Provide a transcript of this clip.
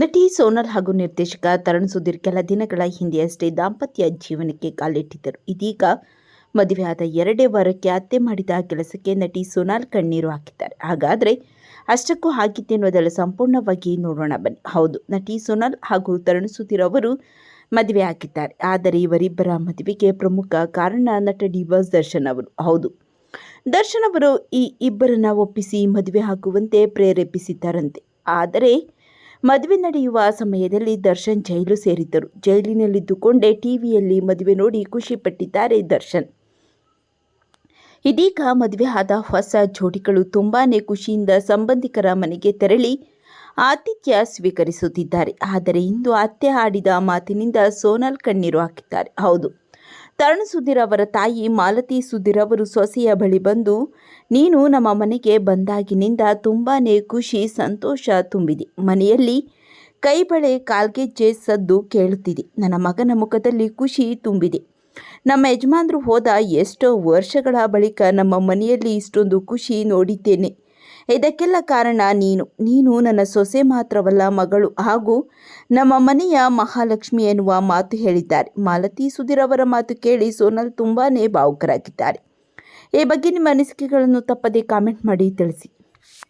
ನಟಿ ಸೋನಲ್ ಹಾಗೂ ನಿರ್ದೇಶಕ ತರುಣ್ ಸುಧೀರ್ ಕೆಲ ದಿನಗಳ ಹಿಂದೆಯಷ್ಟೇ ದಾಂಪತ್ಯ ಜೀವನಕ್ಕೆ ಕಾಲಿಟ್ಟಿದ್ದರು. ಇದೀಗ ಮದುವೆಯಾದ ಎರಡೇ ವಾರಕ್ಕೆ ಅತ್ತೆ ಮಾಡಿದ ಕೆಲಸಕ್ಕೆ ನಟಿ ಸೋನಾಲ್ ಕಣ್ಣೀರು ಹಾಕಿದ್ದಾರೆ. ಹಾಗಾದರೆ ಅಷ್ಟಕ್ಕೂ ಹಾಗಿದ್ದೇನೋದೆಲ್ಲ ಸಂಪೂರ್ಣವಾಗಿ ನೋಡೋಣ ಬನ್ನಿ. ಹೌದು, ನಟಿ ಸೋನಾಲ್ ಹಾಗೂ ತರುಣ್ ಸುಧೀರ್ ಅವರು ಮದುವೆ ಹಾಕಿದ್ದಾರೆ ಆದರೆ ಇವರಿಬ್ಬರ ಮದುವೆಗೆ ಪ್ರಮುಖ ಕಾರಣ ನಟ ಡಿವಾಸ್ ದರ್ಶನ್ ಅವರು. ಹೌದು, ದರ್ಶನ್ ಅವರು ಈ ಇಬ್ಬರನ್ನ ಒಪ್ಪಿಸಿ ಮದುವೆ ಹಾಕುವಂತೆ ಪ್ರೇರೇಪಿಸಿದ್ದಾರಂತೆ. ಆದರೆ ಮದುವೆ ನಡೆಯುವ ಸಮಯದಲ್ಲಿ ದರ್ಶನ್ ಜೈಲು ಸೇರಿದ್ದರು. ಜೈಲಿನಲ್ಲಿದ್ದುಕೊಂಡೇ ಟಿವಿಯಲ್ಲಿ ಮದುವೆ ನೋಡಿ ಖುಷಿಪಟ್ಟಿದ್ದಾರೆ ದರ್ಶನ್. ಇದೀಗ ಮದುವೆ ಆದ ಹೊಸ ಜೋಡಿಗಳು ತುಂಬಾ ಖುಷಿಯಿಂದ ಸಂಬಂಧಿಕರ ಮನೆಗೆ ತೆರಳಿ ಆತಿಥ್ಯ ಸ್ವೀಕರಿಸುತ್ತಿದ್ದಾರೆ. ಆದರೆ ಇಂದು ಅತ್ತೆ ಆಡಿದ ಮಾತಿನಿಂದ ಸೋನಾಲ್ ಕಣ್ಣೀರು ಹಾಕಿದ್ದಾರೆ. ಹೌದು. ತರುಣ್ ಸುಧೀರ್ ಅವರ ತಾಯಿ ಮಾಲತಿ ಸುಧೀರ್ ಅವರು ಸೊಸೆಯ ಬಳಿ ಬಂದು, ನೀನು ನಮ್ಮ ಮನೆಗೆ ಬಂದಾಗಿನಿಂದ ತುಂಬಾ ಖುಷಿ, ಸಂತೋಷ ತುಂಬಿದೆ. ಮನೆಯಲ್ಲಿ ಕೈಬಳೆ, ಕಾಲ್ಗೆಜ್ಜೆ ಸದ್ದು ಕೇಳುತ್ತಿದೆ. ನನ್ನ ಮಗನ ಮುಖದಲ್ಲಿ ಖುಷಿ ತುಂಬಿದೆ. ನಮ್ಮ ಯಜಮಾನರು ಹೋದ ಎಷ್ಟೋ ವರ್ಷಗಳ ಬಳಿಕ ನಮ್ಮ ಮನೆಯಲ್ಲಿ ಇಷ್ಟೊಂದು ಖುಷಿ ನೋಡಿದ್ದೇನೆ. ಇದಕ್ಕೆಲ್ಲ ಕಾರಣ ನೀನು. ನೀನು ನನ್ನ ಸೊಸೆ ಮಾತ್ರವಲ್ಲ, ಮಗಳು ಹಾಗೂ ನಮ್ಮ ಮನೆಯ ಮಹಾಲಕ್ಷ್ಮಿ ಎನ್ನುವ ಮಾತು ಹೇಳಿದ್ದಾರೆ. ಮಾಲತಿ ಸುಧೀರ್ ಅವರ ಮಾತು ಕೇಳಿ ಸೋನಲ್ ತುಂಬಾ ಭಾವುಕರಾಗಿದ್ದಾರೆ. ಈ ಬಗ್ಗೆ ನಿಮ್ಮ ಅನಿಸಿಕೆಗಳನ್ನು ತಪ್ಪದೇ ಕಾಮೆಂಟ್ ಮಾಡಿ ತಿಳಿಸಿ.